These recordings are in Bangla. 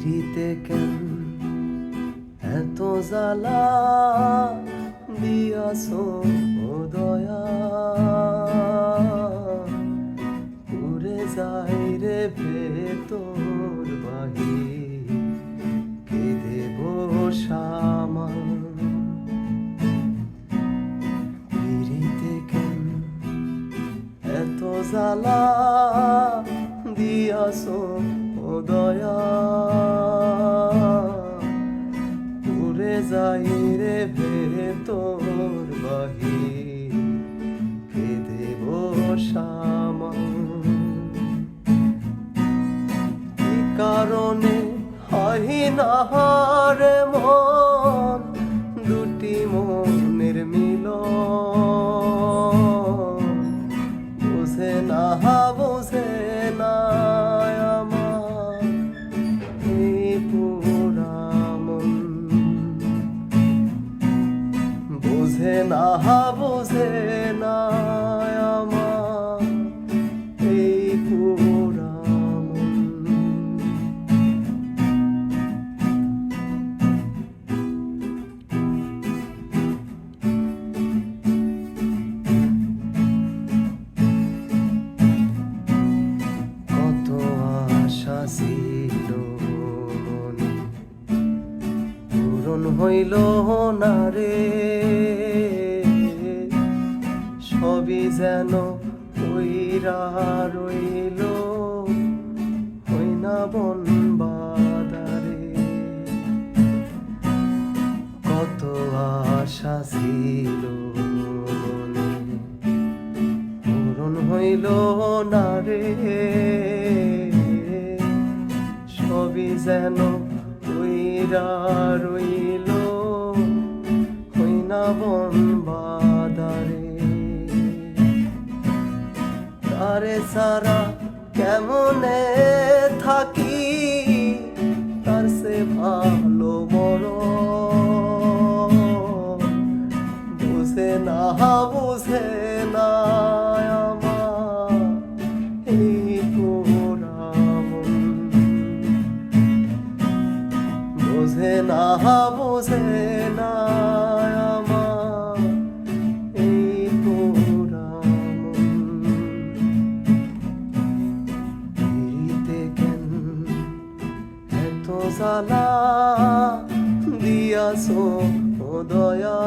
পিড়িতে কেন এত জ্বালা দিয়াছ দয়া? উড়ে যায় রে ভেতর বাহির কে দেব সামাল পিড়িতে কেন এত জ্বালা দিয়াছ দয়া? রে ভেতর বাহির কে দেব শ্যামা কি কারণে হয় না বুঝে না বুঝে পূরণ হইল না রে। সবই যেন ওইরা রইল হই না বন বাদারে কত আশা ছিল পূরণ হইল না রে। সবই যেন ওইরা রইল হই না বন বাদারে। তারে সারা থাকি তার সে বুঝে না বুঝে না আমার এই পোড়া মন। পিড়িতে কেন এত জ্বালা দিয়াছ দয়া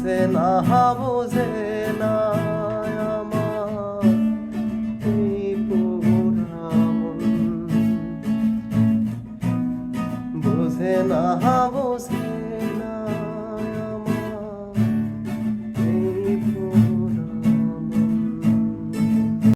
বুঝে না বুঝে